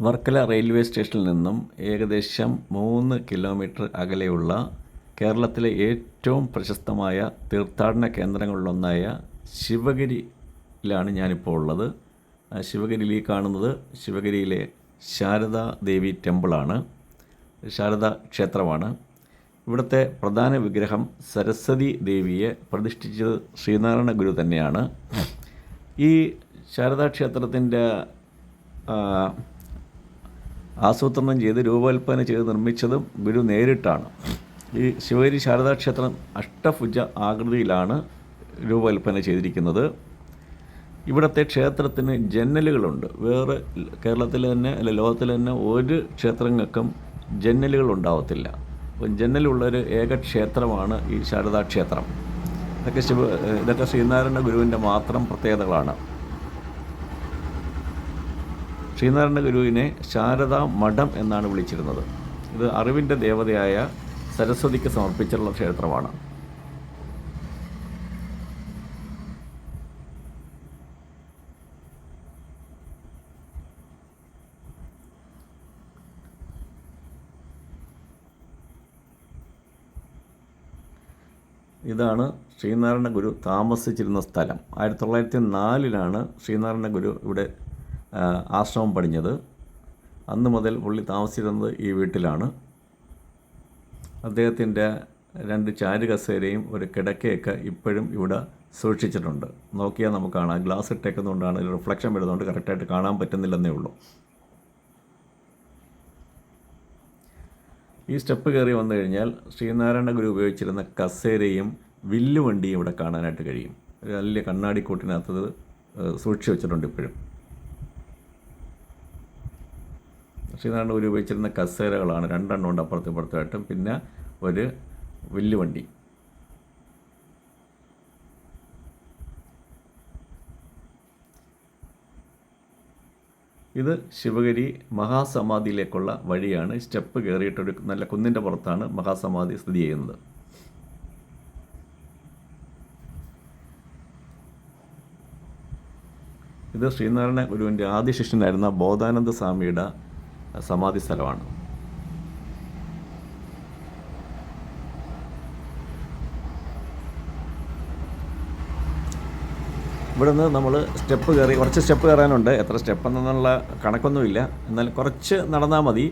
Varkala railway സ്റ്റേഷനിൽ നിന്നും ഏകദേശം മൂന്ന് കിലോമീറ്റർ അകലെയുള്ള കേരളത്തിലെ ഏറ്റവും പ്രശസ്തമായ തീർത്ഥാടന കേന്ദ്രങ്ങളിലൊന്നായ ശിവഗിരിയിലാണ് ഞാനിപ്പോൾ ഉള്ളത്. ശിവഗിരിയിൽ കാണുന്നത് ശിവഗിരിയിലെ ശാരദാ ദേവി ടെമ്പിളാണ്. ശാരദാ ക്ഷേത്രമാണ്. ഇവിടുത്തെ പ്രധാന വിഗ്രഹം സരസ്വതി ദേവിയെ പ്രതിഷ്ഠിച്ചത് ശ്രീനാരായണ ഗുരു തന്നെയാണ്. ഈ ശാരദാ ക്ഷേത്രത്തിന്റെ ആസൂത്രണം ചെയ്ത് രൂപകൽപ്പന ചെയ്ത് നിർമ്മിച്ചതും ഗുരു നേരിട്ടാണ്. ഈ ശിവഗിരി ശാരദാ ക്ഷേത്രം അഷ്ടഭുജ ആകൃതിയിലാണ് രൂപകൽപ്പന ചെയ്തിരിക്കുന്നത്. ഇവിടുത്തെ ക്ഷേത്രത്തിന് ജന്നലുകളുണ്ട് വേറെ കേരളത്തിൽ തന്നെ അല്ല ലോകത്തിൽ തന്നെ ഒരു ക്ഷേത്രങ്ങൾക്കും ജന്നലുകൾ ഉണ്ടാവത്തില്ല. ജന്നലുള്ളൊരു ഏക ക്ഷേത്രമാണ് ഈ ശാരദാ ക്ഷേത്രം. ഇതൊക്കെ ശിവ ഇതൊക്കെ ശ്രീനാരായണ ഗുരുവിന്റെ മാത്രം പ്രത്യേകതകളാണ്. ശ്രീനാരായണ ഗുരുവിനെ ശാരദാ മഠം എന്നാണ് വിളിച്ചിരുന്നത്. ഇത് അറിവിന്റെ ദേവതയായ സരസ്വതിക്ക് സമർപ്പിച്ചുള്ള ക്ഷേത്രമാണ്. ഇതാണ് ശ്രീനാരായണ ഗുരു താമസിച്ചിരുന്ന സ്ഥലം. ആയിരത്തി തൊള്ളായിരത്തി നാലിലാണ് ശ്രീനാരായണ ഗുരു ഇവിടെ ആശ്രമം പണിഞ്ഞത്. അന്ന് മുതൽ പുള്ളി താമസിച്ചിരുന്നത് ഈ വീട്ടിലാണ്. അദ്ദേഹത്തിന്റെ രണ്ട് ചാരുകസേരയും ഒരു കിടക്കയൊക്കെ ഇപ്പോഴും ഇവിടെ സൂക്ഷിച്ചിട്ടുണ്ട്. നോക്കിയാൽ നമുക്ക് കാണാം. ഗ്ലാസ് ഇട്ടേക്കുന്നതുകൊണ്ടാണ് റിഫ്ലക്ഷൻ വരുന്നതുകൊണ്ട് കറക്റ്റായിട്ട് കാണാൻ പറ്റുന്നില്ലെന്നേ ഉള്ളൂ. ഈ സ്റ്റെപ്പ് കയറി വന്നു കഴിഞ്ഞാൽ ശ്രീനാരായണ ഗുരു ഉപയോഗിച്ചിരുന്ന കസേരയും വില്ലുവണ്ടിയും ഇവിടെ കാണാനായിട്ട് കഴിയും. ഒരു വലിയ കണ്ണാടിക്കൂട്ടിനകത്ത് ഇത്, ഏഹ്, സൂക്ഷിച്ചു വെച്ചിട്ടുണ്ട് ഇപ്പോഴും. ശ്രീനാരായണ ഗുരു ഉപയോഗിച്ചിരുന്ന കസേരകളാണ്. രണ്ടെണ്ണം ഉണ്ട് അപ്പുറത്തും ഇപ്പുറത്തുമായിട്ടും പിന്നെ ഒരു വില്ലുവണ്ടി ഇത് ശിവഗിരി മഹാസമാധിയിലേക്കുള്ള വഴിയാണ്. സ്റ്റെപ്പ് കയറിയിട്ടൊരു നല്ല കുന്നിന്റെ പുറത്താണ് മഹാസമാധി സ്ഥിതി ചെയ്യുന്നത്. ഇത് ശ്രീനാരായണ ഗുരുവിന്റെ ആദ്യ ശിഷ്യനായിരുന്ന ബോധാനന്ദ സ്വാമിയുടെ സമാധി സ്ഥലമാണ്. ഇവിടെ നിന്ന് നമ്മൾ സ്റ്റെപ്പ് കയറി കുറച്ച് സ്റ്റെപ്പ് കയറാനുണ്ട്. എത്ര സ്റ്റെപ്പ് എന്നുള്ള കണക്കൊന്നുമില്ല. എന്നാൽ കുറച്ച് നടന്നാൽ മതി.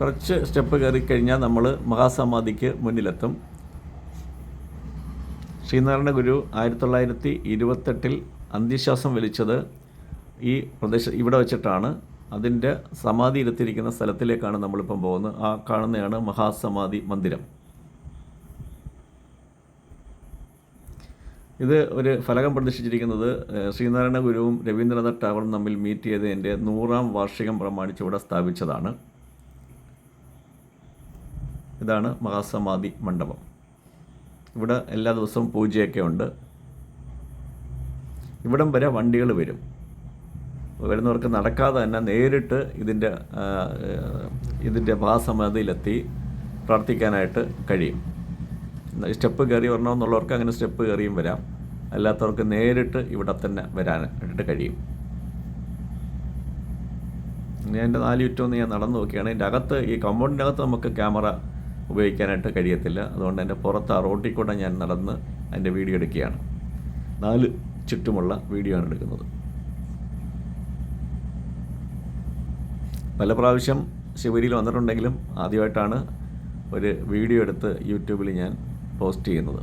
കുറച്ച് സ്റ്റെപ്പ് കയറി കഴിഞ്ഞാൽ നമ്മൾ മഹാസമാധിക്ക് മുന്നിലെത്തും. ശ്രീനാരായണ ഗുരു ആയിരത്തി തൊള്ളായിരത്തി ഇരുപത്തെട്ടിൽ അന്ത്യശ്വാസം വലിച്ചത് ഈ പ്രദേശം ഇവിടെ വെച്ചിട്ടാണ്. അതിന്റെ സമാധി ഇരുത്തിയിരിക്കുന്ന സ്ഥലത്തിലേക്കാണ് നമ്മളിപ്പം പോകുന്നത്. ആ കാണുന്നതാണ് മഹാസമാധി മന്ദിരം. ഇത് ഒരു ഫലകം പ്രദർശിച്ചിരിക്കുന്നത് ശ്രീനാരായണ ഗുരുവും രവീന്ദ്രനാഥ് ടാഗോറും തമ്മിൽ മീറ്റ് ചെയ്തതിന്റെ നൂറാം വാർഷികം പ്രമാണിച്ച് ഇവിടെ സ്ഥാപിച്ചതാണ്. ഇതാണ് മഹാസമാധി മണ്ഡപം. ഇവിടെ എല്ലാ ദിവസവും പൂജയൊക്കെ ഉണ്ട്. ഇവിടം വരെ വണ്ടികൾ വരും. വരുന്നവർക്ക് നടക്കാതെ തന്നെ നേരിട്ട് ഇതിന്റെ ഇതിന്റെ ഭാസമതിയിലെത്തി പ്രാർത്ഥിക്കാനായിട്ട് കഴിയും. സ്റ്റെപ്പ് കയറി വരണമെന്നുള്ളവർക്ക് അങ്ങനെ സ്റ്റെപ്പ് കയറിയും വരാം. അല്ലാത്തവർക്ക് നേരിട്ട് ഇവിടെ തന്നെ വരാനായിട്ട് കഴിയും. ഞാൻ എന്റെ നാല് ചുറ്റൊന്ന് ഞാൻ നടന്നു നോക്കിയാണ്. എന്റെ അകത്ത് ഈ കമ്പൗണ്ടിന്റെ അകത്ത് നമുക്ക് ക്യാമറ ഉപയോഗിക്കാനായിട്ട് കഴിയത്തില്ല. അതുകൊണ്ട് എന്റെ പുറത്ത് ആ റോട്ടിൽ കൂടെ ഞാൻ നടന്ന് അതിന്റെ വീഡിയോ എടുക്കുകയാണ്. നാല് ചുറ്റുമുള്ള വീഡിയോ ആണ് എടുക്കുന്നത്. പല പ്രാവശ്യം ശിവരിയിൽ വന്നിട്ടുണ്ടെങ്കിലും ആദ്യമായിട്ടാണ് ഒരു വീഡിയോ എടുത്ത് യൂട്യൂബിൽ ഞാൻ പോസ്റ്റ് ചെയ്യുന്നത്.